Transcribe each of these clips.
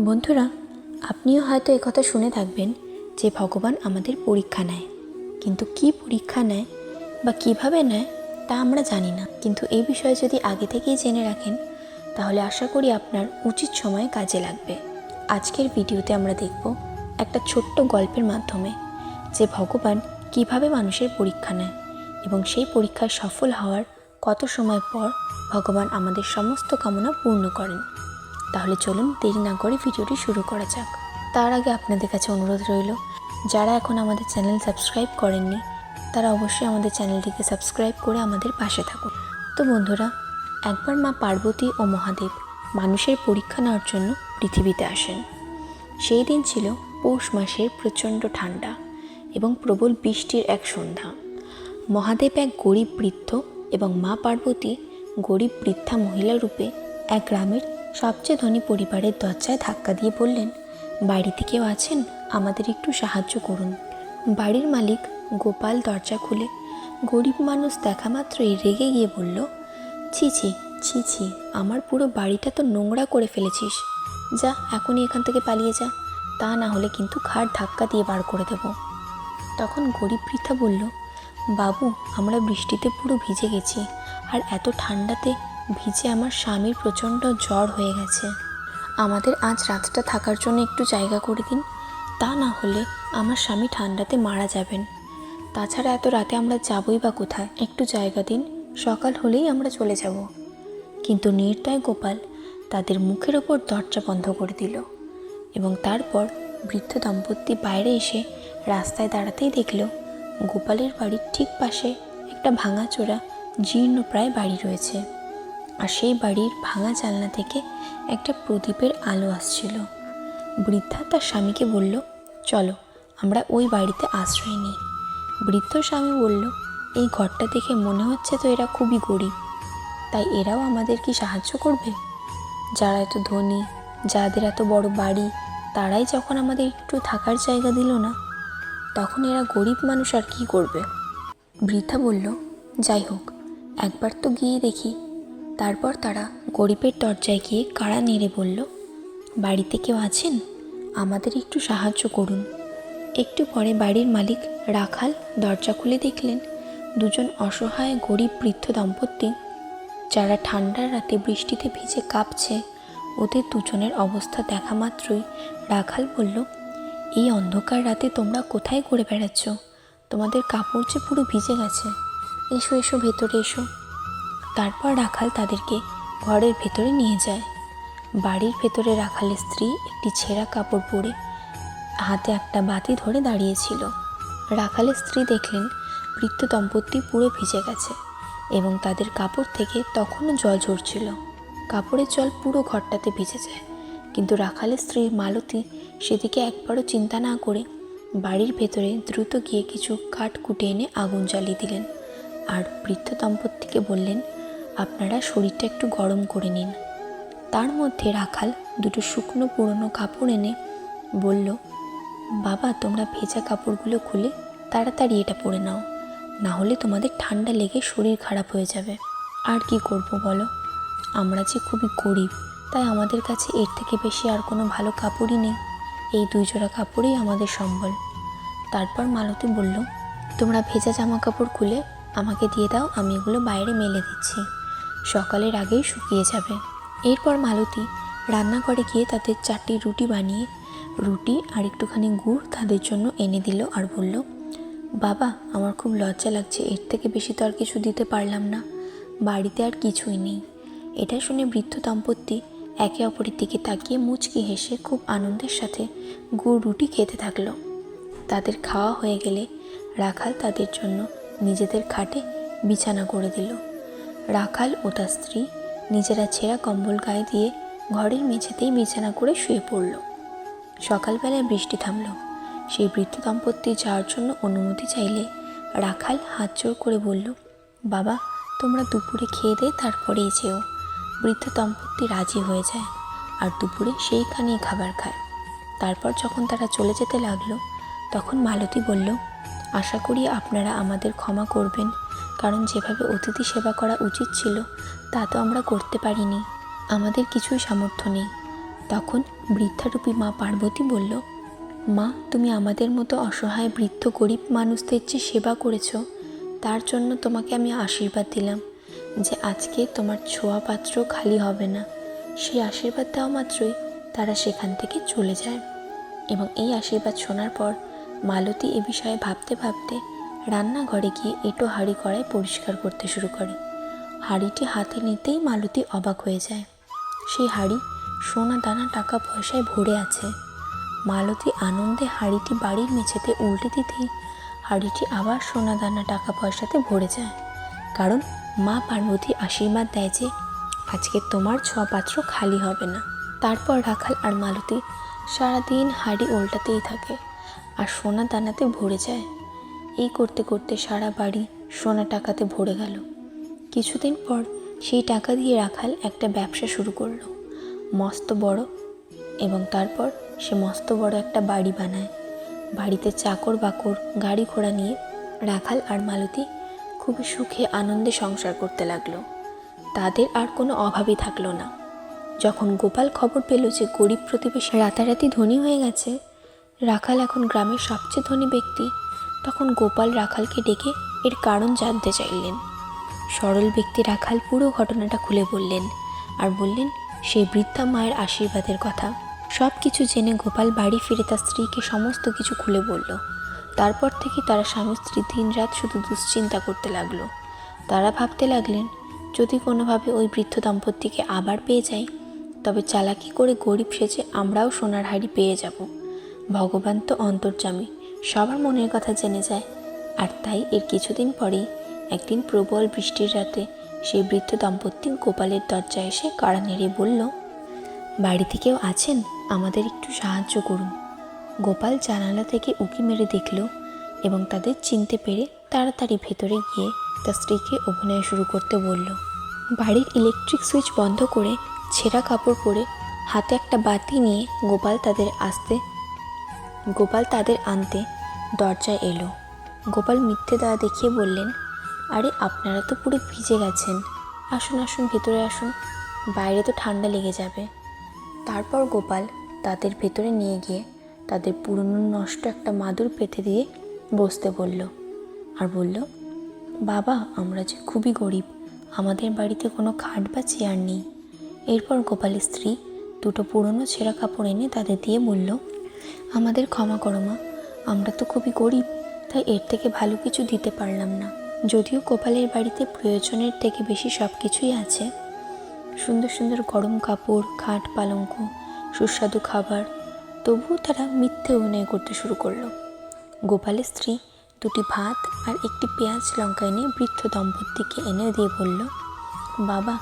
বন্ধুরা, আপনিও হয়তো কথা শুনে থাকবেন যে ভগবান আমাদের পরীক্ষা নেয়। কিন্তু কি পরীক্ষা নেয় বা কীভাবে নেয় তা আমরা জানি না। কিন্তু এই বিষয়ে যদি আগে থেকেই জেনে রাখেন, তাহলে আশা করি আপনার উচিত সময়ে কাজে লাগবে। আজকের ভিডিওতে আমরা দেখব একটা ছোট্ট গল্পের মাধ্যমে যে ভগবান কীভাবে মানুষের পরীক্ষা নেয় এবং সেই পরীক্ষায় সফল হওয়ার কত সময় পর ভগবান আমাদের সমস্ত কামনা পূর্ণ করেন। তাহলে চলুন দেরি না করে ভিডিওটি শুরু করা যাক। তার আগে আপনাদের কাছে অনুরোধ রইল, যারা এখন আমাদের চ্যানেল সাবস্ক্রাইব করেননি, তারা অবশ্যই আমাদের চ্যানেলটিকে সাবস্ক্রাইব করে আমাদের পাশে থাকুন। তো বন্ধুরা, একবার মা পার্বতী ও মহাদেব মানুষের পরীক্ষা নেওয়ার জন্য পৃথিবীতে আসেন। সেই দিন ছিল পৌষ মাসের প্রচণ্ড ঠান্ডা এবং প্রবল বৃষ্টির এক সন্ধ্যা। মহাদেব এক গরিব বৃদ্ধ এবং মা পার্বতী গরিব বৃদ্ধা মহিলা রূপে এক গ্রামের সবচেয়ে ধনী পরিবারের দরজায় ধাক্কা দিয়ে বললেন, বাড়িতে কেউ আছেন? আমাদের একটু সাহায্য করুন। বাড়ির মালিক গোপাল দরজা খুলে গরিব মানুষ দেখা মাত্রই রেগে গিয়ে বলল, ছি ছি ছি ছি, আমার পুরো বাড়িটা তো নোংরা করে ফেলেছিস। যা, এখনই এখান থেকে পালিয়ে যা। তা না হলে কিন্তু ঘাড় ধাক্কা দিয়ে বার করে দেব। তখন গরিব বৃদ্ধা বলল, বাবু, আমরা বৃষ্টিতে পুরো ভিজে গেছি, আর এত ঠান্ডাতে ভিজে আমার স্বামীর প্রচণ্ড জ্বর হয়ে গেছে। আমাদের আজ রাতটা থাকার জন্য একটু জায়গা করে দিন, তা না হলে আমার স্বামী ঠান্ডাতে মারা যাবেন। তাছাড়া এত রাতে আমরা যাবই বা কোথায়? একটু জায়গা দিন, সকাল হলেই আমরা চলে যাব। কিন্তু নির্দয় গোপাল তাদের মুখের ওপর দরজা বন্ধ করে দিল এবং তারপর বৃদ্ধ দম্পতি বাইরে এসে রাস্তায় দাঁড়াতেই দেখল, গোপালের বাড়ির ঠিক পাশে একটা ভাঙাচোরা জীর্ণ প্রায় বাড়ি রয়েছে। আর সেই বাড়ির ভাঙা জানলা থেকে একটা প্রদীপের আলো আসছিল। বৃদ্ধা তার স্বামীকে বলল, চলো, আমরা ওই বাড়িতে আশ্রয় নিই। বৃদ্ধ স্বামী বলল, এই ঘরটা দেখে মনে হচ্ছে তো এরা খুবই গরিব। তাই এরাও আমাদের কি সাহায্য করবে? যারা এত ধনী, যাদের এত বড় বাড়ি, তারাই যখন আমাদের একটু থাকার জায়গা দিল না, তখন এরা গরিব মানুষ আর কি করবে? বৃদ্ধা বলল, যাই হোক, একবার তো গিয়ে দেখি। তারপর তারা গরিবের দরজায় গিয়ে কাড়া নেড়ে বলল, বাড়িতে কেউ আছেন? আমাদের একটু সাহায্য করুন। একটু পরে বাড়ির মালিক রাখাল দরজা খুলে দেখলেন দুজন অসহায় গরিব বৃদ্ধ দম্পতি, যারা ঠান্ডার রাতে বৃষ্টিতে ভিজে কাঁপছে। ওদের দুজনের অবস্থা দেখা মাত্রই রাখাল বলল, এই অন্ধকার রাতে তোমরা কোথায় ঘুরে বেড়াচ্ছ? তোমাদের কাপড় যে পুরো ভিজে গেছে। এসো এসো, ভেতরে এসো। তারপর রাখাল তাদেরকে ঘরের ভেতরে নিয়ে যায়। বাড়ির ভেতরে রাখালের স্ত্রী একটি ছেঁড়া কাপড় পরে হাতে একটা বাতি ধরে দাঁড়িয়েছিল। রাখালের স্ত্রী দেখলেন বৃদ্ধ দম্পতি পুরো ভিজে গেছে এবং তাদের কাপড় থেকে তখনও জল ঝরছিল। কাপড়ের জল পুরো ঘরটাতে ভিজে যায়, কিন্তু রাখালের স্ত্রী মালতী সেদিকে একবারও চিন্তা না করে বাড়ির ভেতরে দ্রুত গিয়ে কিছু কাঠ কুটে এনে আগুন জ্বালিয়ে দিলেন। আর বৃদ্ধ দম্পতিকে বললেন আপনারা শরীরটা একটু গরম করে নিন। তার মধ্যে রাখাল দুটো শুকনো পুরনো কাপড় এনে বলল, বাবা, তোমরা ভেজা কাপড়গুলো খুলে তাড়াতাড়ি এটা পরে নাও। না হলে তোমাদের ঠান্ডা লেগে শরীর খারাপ হয়ে যাবে। আর কি করব বলো? আমরা যে খুবই গরিব, তাই আমাদের কাছে এর থেকে বেশি আর কোনো ভালো কাপড়ই নেই। এই দুই জোড়া কাপড়ই আমাদের সম্বল। তারপর মালতী বলল, তোমরা ভেজা জামা কাপড় খুলে আমাকে দিয়ে দাও, আমি এগুলো বাইরে মেলে দিচ্ছি। সকালের আগেই শুকিয়ে যাবে। এরপর মালতী রান্নাঘরে গিয়ে তাদের চারটি রুটি বানিয়ে, রুটি আর একটুখানি গুড় তাদের জন্য এনে দিল আর বলল, বাবা, আমার খুব লজ্জা লাগছে, এর থেকে বেশি তো আর কিছু দিতে পারলাম না। বাড়িতে আর কিছুই নেই। এটা শুনে বৃদ্ধ দম্পতি একে অপরের দিকে তাকিয়ে মুচকি হেসে খুব আনন্দের সাথে গুড় রুটি খেতে থাকল। তাদের খাওয়া হয়ে গেলে রাখাল তাদের জন্য নিজেদের খাটে বিছানা করে দিল। রাখাল ও তার স্ত্রী নিজেরা ছেঁড়া কম্বল গায়ে দিয়ে ঘরের মেঝেতেই বিছানা করে শুয়ে পড়ল। সকালবেলায় বৃষ্টি থামল। সেই বৃদ্ধ দম্পতি যাওয়ার জন্য অনুমতি চাইলে রাখাল হাত জোর করে বলল, বাবা, তোমরা দুপুরে খেয়ে দে, তারপরেই যেও। বৃদ্ধ দম্পতি রাজি হয়ে যায় আর দুপুরে সেইখানেই খাবার খায়। তারপর যখন তারা চলে যেতে লাগল, তখন মালতী বলল, আশা করি আপনারা আমাদের ক্ষমা করবেন। কারণ যেভাবে অতিথি সেবা করা উচিত ছিল, তা তো আমরা করতে পারিনি। আমাদের কিছুই সামর্থ্য নেই। তখন বৃদ্ধারূপী মা পার্বতী বলল, মা, তুমি আমাদের মতো অসহায় বৃদ্ধ গরিব মানুষদের যে সেবা করেছ, তার জন্য তোমাকে আমি আশীর্বাদ দিলাম যে আজকে তোমার ছোঁয়া পাত্র খালি হবে না। সেই আশীর্বাদ দেওয়া মাত্রই তারা সেখান থেকে চলে যায়। এবং এই আশীর্বাদ শোনার পর মালতী এ বিষয়ে ভাবতে ভাবতে রান্নাঘরে গিয়ে এঁটো হাঁড়ি কড়াই পরিষ্কার করতে শুরু করে। হাঁড়িটি হাতে নিতেই মালতী অবাক হয়ে যায়। সেই হাঁড়ি সোনা দানা টাকা পয়সায় ভরে আছে। মালতী আনন্দে হাঁড়িটি বাড়ির মেঝেতে উল্টে দিতেই হাঁড়িটি আবার সোনা দানা টাকা পয়সাতে ভরে যায়। কারণ মা পার্বতী আশীর্বাদ দেয় যে, আজকে তোমার ছোঁয়া পাত্র খালি হবে না। তারপর রাখাল আর মালতী সারাদিন হাঁড়ি উল্টাতেই থাকে আর সোনা দানাতে ভরে যায়। এই করতে করতে সারা বাড়ি সোনা টাকাতে ভরে গেল। কিছুদিন পর সেই টাকা দিয়ে রাখাল একটা ব্যবসা শুরু করল। মস্ত বড় এবং তারপর সে মস্ত বড় একটা বাড়ি বানায়। বাড়িতে চাকর বাকর, গাড়ি ঘোড়া নিয়ে রাখাল আর মালতী খুবই সুখে আনন্দে সংসার করতে লাগল। তাদের আর কোনো অভাবই থাকল না। যখন গোপাল খবর পেল যে গরিব প্রতিবেশী রাতারাতি ধনী হয়ে গেছে, রাখাল এখন গ্রামের সবচেয়ে ধনী ব্যক্তি তখন গোপাল রাখালকে ডেকে এর কারণ জানতে চাইলেন। সরল ব্যক্তি রাখাল পুরো ঘটনাটা খুলে বললেন আর বললেন সেই বৃদ্ধা মায়ের আশীর্বাদের কথা। সব কিছু জেনে গোপাল বাড়ি ফিরে তার স্ত্রীকে সমস্ত কিছু খুলে বলল। তারপর থেকে তারা স্বামী স্ত্রী দিন রাত শুধু দুশ্চিন্তা করতে লাগল। তারা ভাবতে লাগলেন, যদি কোনোভাবে ওই বৃদ্ধ দম্পতিকে আবার পেয়ে যাই তবে চালাকি করে গরিব সেজে আমরাও সোনার হাড়ি পেয়ে যাব। ভগবান তো অন্তর্যামী সবার মনের কথা জেনে যায়। আর তাই এর কিছুদিন পরেই, একদিন প্রবল বৃষ্টির রাতে সেই বৃদ্ধ দম্পতি গোপালের দরজায় এসে কাড়া নেড়ে বলল, বাড়িতে কেউ আছেন? আমাদের একটু সাহায্য করুন। গোপাল জানালা থেকে উকি মেরে দেখল এবং তাদের চিনতে পেরে তাড়াতাড়ি ভেতরে গিয়ে তার স্ত্রীকে অভিনয় শুরু করতে বলল, বাড়ির ইলেকট্রিক সুইচ বন্ধ করে ছেঁড়া কাপড় পরে হাতে একটা বাতি নিয়ে গোপাল তাদের আসতে গোপাল তাদের আনতে দরজায় এলো। গোপাল মিথ্যে দেওয়া দেখিয়ে বললেন, আরে, আপনারা তো পুরো ভিজে গেছেন। আসুন আসুন, ভেতরে আসুন। বাইরে তো ঠান্ডা লেগে যাবে। তারপর গোপাল তাদের ভেতরে নিয়ে গিয়ে তাদের পুরনো নষ্ট একটা মাদুর পেতে দিয়ে বসতে বলল আর বলল, বাবা, আমরা যে খুবই গরিব, আমাদের বাড়িতে কোনো খাট বা চেয়ার নেই। এরপর গোপালের স্ত্রী দুটো পুরনো ছেঁড়া কাপড় এনে তাদের দিয়ে বলল আমাদের ক্ষমা করো মা, আমরা তো খুবই গরিব, তাই এর থেকে ভালো কিছু দিতে পারলাম না। যদিও গোপালের বাড়িতে প্রয়োজনের থেকে বেশি সব কিছুই আছে। সুন্দর সুন্দর গরম কাপড়, খাট পালঙ্ক, সুস্বাদু খাবার, তবুও তারা মিথ্যে অভিনয় করতে শুরু করল। গোপালের স্ত্রী দুটি ভাত আর একটি পেঁয়াজ লঙ্কা এনে বৃদ্ধ দম্পতিকে এনে দিয়ে বলল, বাবা,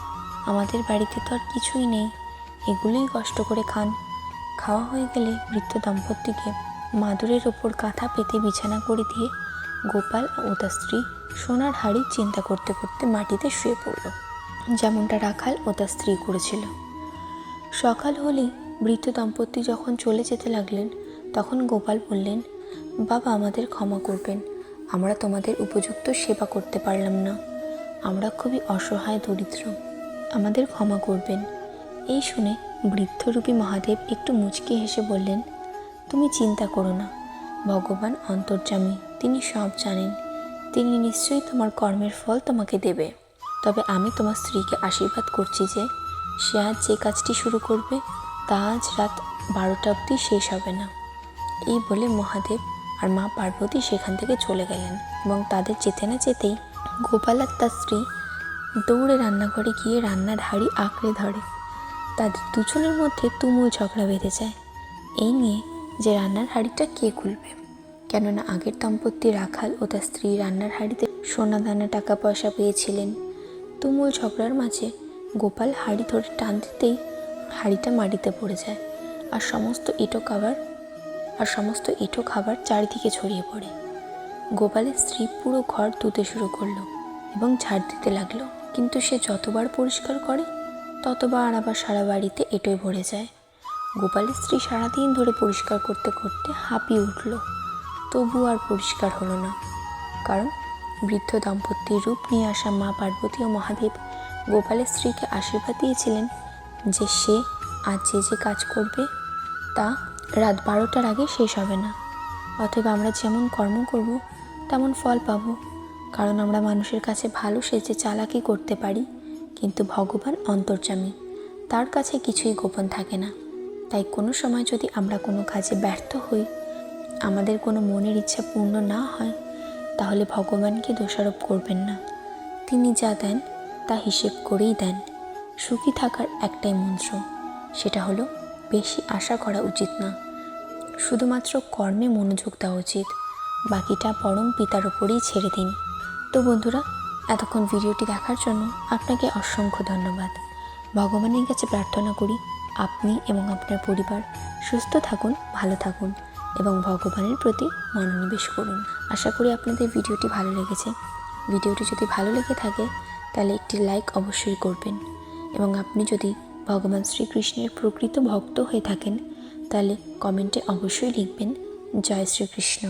আমাদের বাড়িতে তো আর কিছুই নেই, এগুলোই কষ্ট করে খান। খাওয়া হয়ে গেলে বৃদ্ধ দম্পতিকে মাদুরের ওপর কাঁথা পেতে বিছানা করে দিয়ে গোপাল ও তার স্ত্রী সোনার হাড়ি চিন্তা করতে করতে মাটিতে শুয়ে পড়ল। যেমনটা রাখাল ও তার স্ত্রী করেছিল। সকাল হলেই বৃদ্ধ দম্পতি যখন চলে যেতে লাগলেন, তখন গোপাল বললেন, বাবা, আমাদের ক্ষমা করবেন। আমরা তোমাদের উপযুক্ত সেবা করতে পারলাম না। আমরা খুবই অসহায়, দরিদ্র। আমাদের ক্ষমা করবেন। এই শুনে বৃদ্ধরূপী মহাদেব একটু মুচকি হেসে বললেন, তুমি চিন্তা করো না, ভগবান অন্তর্যামী, তিনি সব জানেন। তিনি নিশ্চয়ই তোমার কর্মের ফল তোমাকে দেবে। তবে আমি তোমার স্ত্রীকে আশীর্বাদ করছি যে, সে আজ যে কাজটি শুরু করবে, তা আজ রাত বারোটা অবধি শেষ হবে না। এই বলে মহাদেব আর মা পার্বতী সেখান থেকে চলে গেলেন এবং তাদের যেতে না যেতেই গোপাল আর তার স্ত্রী দৌড়ে রান্নাঘরে গিয়ে রান্নার হাঁড়ি আঁকড়ে ধরে। তাদের দুজনের মধ্যে তুমুল ঝগড়া বেঁধে যায়। এই নিয়ে যে রান্নার হাঁড়িটা কে খুলবে? কেননা আগের দম্পতি রাখাল ও তার স্ত্রী রান্নার হাঁড়িতে সোনা দানা টাকা পয়সা পেয়েছিলেন। তুমুল ঝগড়ার মাঝে গোপাল হাঁড়ি ধরে টান দিতেই হাঁড়িটা মাটিতে পড়ে যায় আর সমস্ত এঁটো খাবার, আর সমস্ত এঁটো খাবার চারিদিকে ছড়িয়ে পড়ে। গোপালের স্ত্রী পুরো ঘর ধুতে শুরু করল এবং ঝাড় দিতে লাগল, কিন্তু সে যতবার পরিষ্কার করে ততবার আবার সারা বাড়িতে এঁটোয় ভরে যায়। গোপালের স্ত্রী সারাদিন ধরে পরিষ্কার করতে করতে হাঁপিয়ে উঠল। তবু আর পরিষ্কার হলো না। কারণ বৃদ্ধ দম্পতির রূপ নিয়ে আসা মা পার্বতী ও মহাদেব গোপালের স্ত্রীকে আশীর্বাদ দিয়েছিলেন যে সে আজ যে যে কাজ করবে, তা রাত বারোটার আগে শেষ হবে না। অতএব আমরা যেমন কর্ম করব, তেমন ফল পাব। কারণ আমরা মানুষের কাছে ভালো সেজে চালাকি করতে পারি। কিন্তু ভগবান অন্তর্যামী। তার কাছে কিছুই গোপন থাকে না। তাই কোনো সময় যদি আমরা কোনো কাজে ব্যর্থ হই, আমাদের কোনো মনের ইচ্ছা পূর্ণ না হয়, তাহলে ভগবানকে দোষারোপ করবেন না। তিনি যা দেন, তা হিসেব করেই দেন। সুখী থাকার একটাই মন্ত্র, সেটা হলো বেশি আশা করা উচিত না। শুধুমাত্র কর্মে মনোযোগ দেওয়া উচিত, বাকিটা পরম পিতার ওপরেই ছেড়ে দিন। তো বন্ধুরা এতক্ষণ ভিডিওটি দেখার জন্য আপনাকে অসংখ্য ধন্যবাদ। ভগবানের কাছে প্রার্থনা করি, আপনি এবং আপনার পরিবার সুস্থ থাকুন, ভালো থাকুন এবং ভগবানের প্রতি মনোনিবেশ করুন। আশা করি আপনাদের ভিডিওটি ভালো লেগেছে। ভিডিওটি যদি ভালো লেগে থাকে, তাহলে একটি লাইক অবশ্যই করবেন এবং আপনি যদি ভগবান শ্রীকৃষ্ণের প্রকৃত ভক্ত হয়ে থাকেন, তাহলে কমেন্টে অবশ্যই লিখবেন, জয় শ্রীকৃষ্ণ।